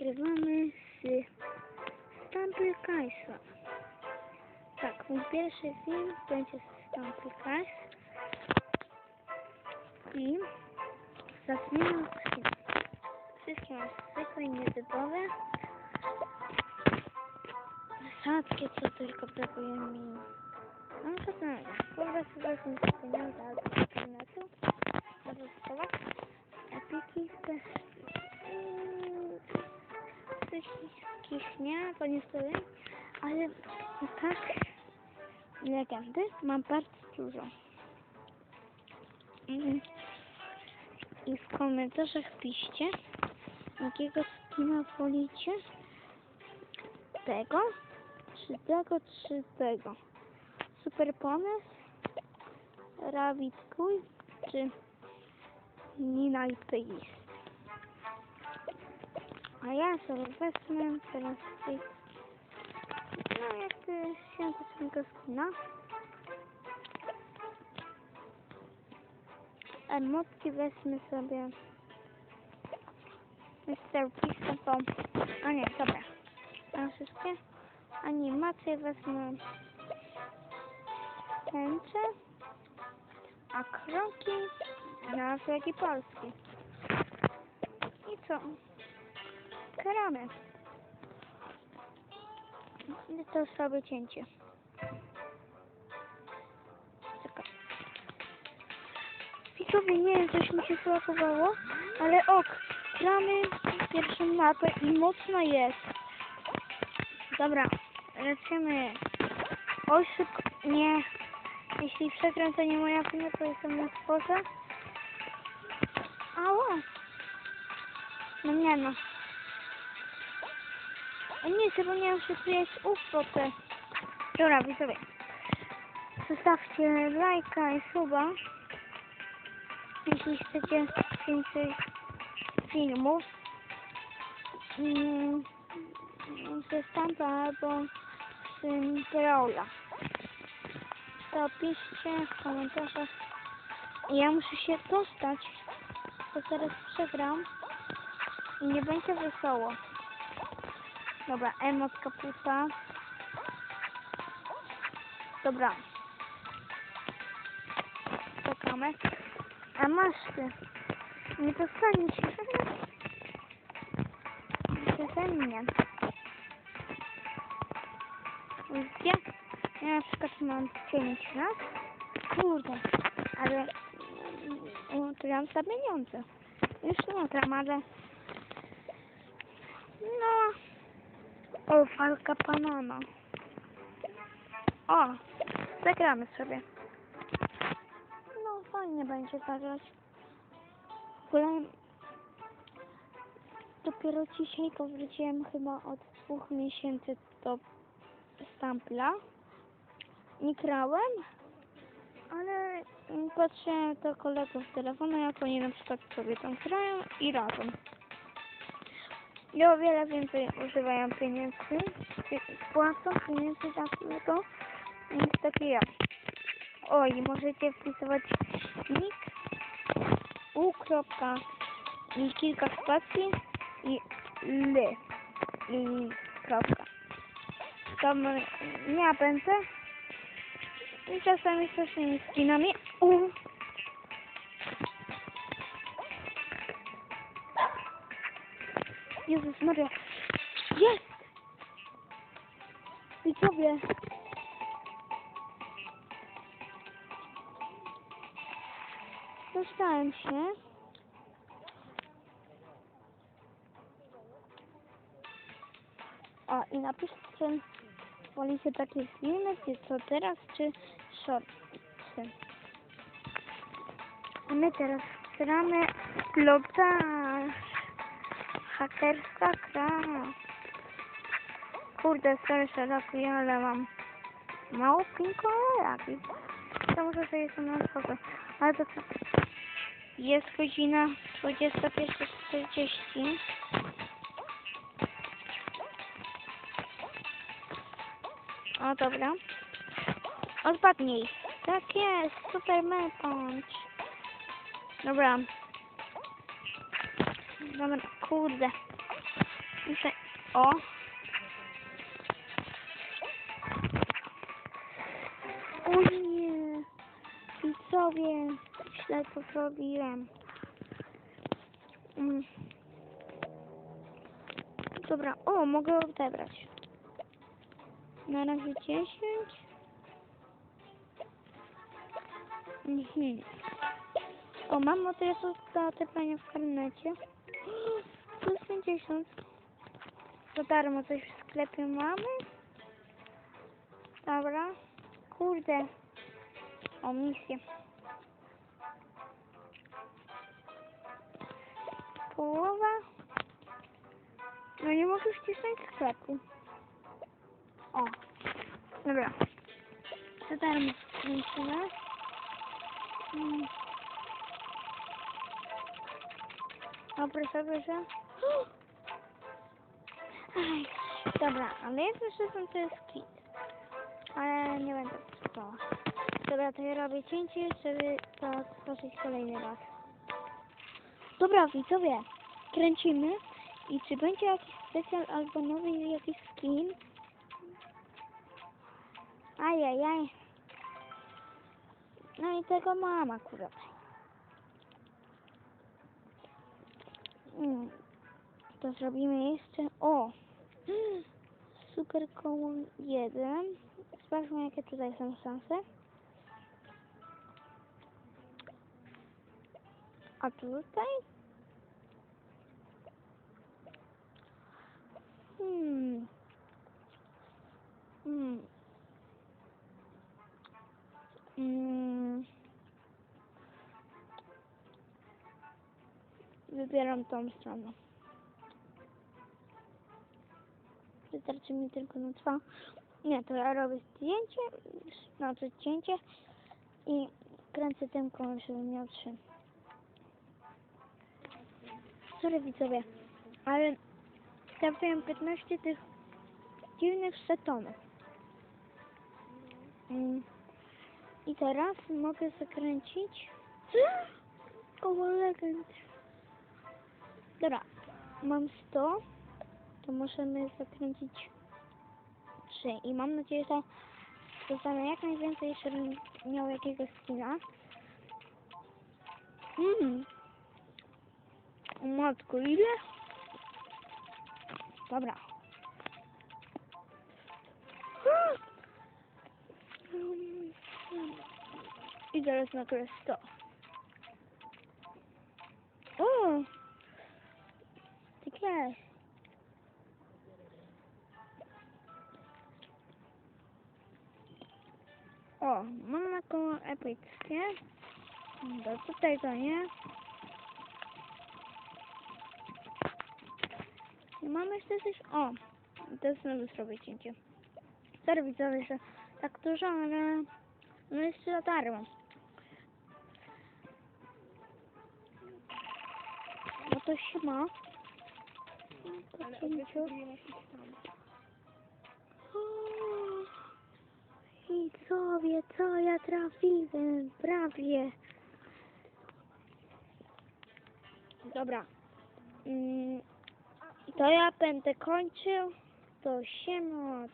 nagrywamy z Stumble Kajsa. Tak, mój pierwszy film będzie z Stumble Kajs. I od film. Wszystkie mam zwykłe i nietypowe. Zasadzkie, co tylko brakuje mi. No tak, po prostu wezmę te pieniądze albo z internetu. Zastosować. Epiki też nie, to nie stoję, ale tak legendy mam bardzo dużo. Mm. I w komentarzach piszcie, jakiego skina wolicie. Tego, czy tego, czy tego. Super pomysł, Rabbit Kuj, czy Nina i. A ja sobie wezmę teraz tej, no jakby świątecznego skina. Emotki wezmę sobie Mr. Pista, to... A nie, dobra. A wszystkie animacje wezmę tęcze, a kroki na flagi Polski. I co? Karamy. To sobie cięcie. Widzowie, nie wiem, coś mi się złapowało, ale ok, gramy pierwszą mapę i mocno jest. Dobra, lecimy. Oj, szybko, nie. Jeśli przegram, to nie moja wina, to jestem na tworze. Ała. No nie no. Nie, zapomniałam się tu jest ufotę. Dobra, widzowie. Zostawcie lajka i suba. Jeśli chcecie więcej filmów. Mm, ze Stampa albo z Perola. To piszcie w komentarzach. Ja muszę się dostać, bo teraz przegram i nie będzie wesoło. Dobra, emotka pusta. Dobra. Czekamy. A masz ty. Nie dostaniesz się. Przeze mnie. Gdzie? Ja na przykład mam 5 lat. Kurde. Ale to ja mam za pieniądze. Już nie gram, ale no o, falka banana. O, zagramy sobie. No, fajnie będzie zagrać. W ogóle dopiero dzisiaj powróciłem chyba od dwóch miesięcy do Stampla. Nie grałem, ale patrzę do kolegów z telefonu, jak oni na przykład sobie tam grają i razem. I o wiele więcej używają pieniędzy, płacą pieniędzy za to niż taki ja. Oj, możecie wpisywać nick u kropka i kilka spacji i l i kropka. Tam ja będę i czasami z tymi skinami u Jezus Maria. Jest! Widzowie. Dostałem się. O, i napiszcie, wolicie takie filmy, czy co teraz, czy shortsy. A my teraz gramy Globta hakerska gra. Kurde, stary szeroki, ale mam mało pinko lagi. To może sobie jestem na foto. Ale to co? Jest godzina 21.40. O, dobra. Odpadnij. Tak jest, super punch. Dobra. Dobra, kurde. tutaj... O! O nie! Widzowie, źle to zrobiłem. Mm. Dobra, o, mogę odebrać. Na razie 10. Mhm. O, mam adresu do odebrania w karnecie. Plus 50. Za darmo coś w sklepie mamy. Dobra. Kurde. O, misję. Połowa. No nie mogę wcisnąć sklepu. O. Dobra. Za darmo skręcimy. Mm. O, proszę, proszę. Aj, dobra, ale jednym słowem to jest kit. Ale nie będę potrzebowała. Dobra, to ja robię cięcie, żeby to stworzyć kolejny raz. Dobra, widzowie, kręcimy. I czy będzie jakiś specjal albo nowy jakiś skin? Ajajaj. No i tego mam akurat. Mm. To zrobimy jeszcze. O! Super koło 1. Sprawdźmy jakie tutaj są szanse. A tutaj? Hmm. Hmm. Hmm. Wybieram tą stronę. Wystarczy mi tylko na dwa. Nie, to ja robię zdjęcie, znaczy cięcie i kręcę tym kołem, żebym miał trzy. Sorry widzowie, ale trafiłem 15 tych dziwnych szetonów. Mm. I teraz mogę zakręcić koło legend. Dobra, mam 100, to możemy zakręcić 3 i mam nadzieję, że dostanę jak najwięcej, żebym miał jakiegoś skina. Mm. O matko, ile? Dobra. I zaraz na jest 100. O, mam na koło epickie. Dobra, tutaj to nie. I Mam jeszcze coś. O, to znowu zrobię cięcie. Sorry widzowie, że tak dużo, ale no jeszcze darmo. No to się ma. Po cięciu. O, Widzowie, co ja trafiłem? Prawie. Dobra. Mm, to ja będę kończył. To siema.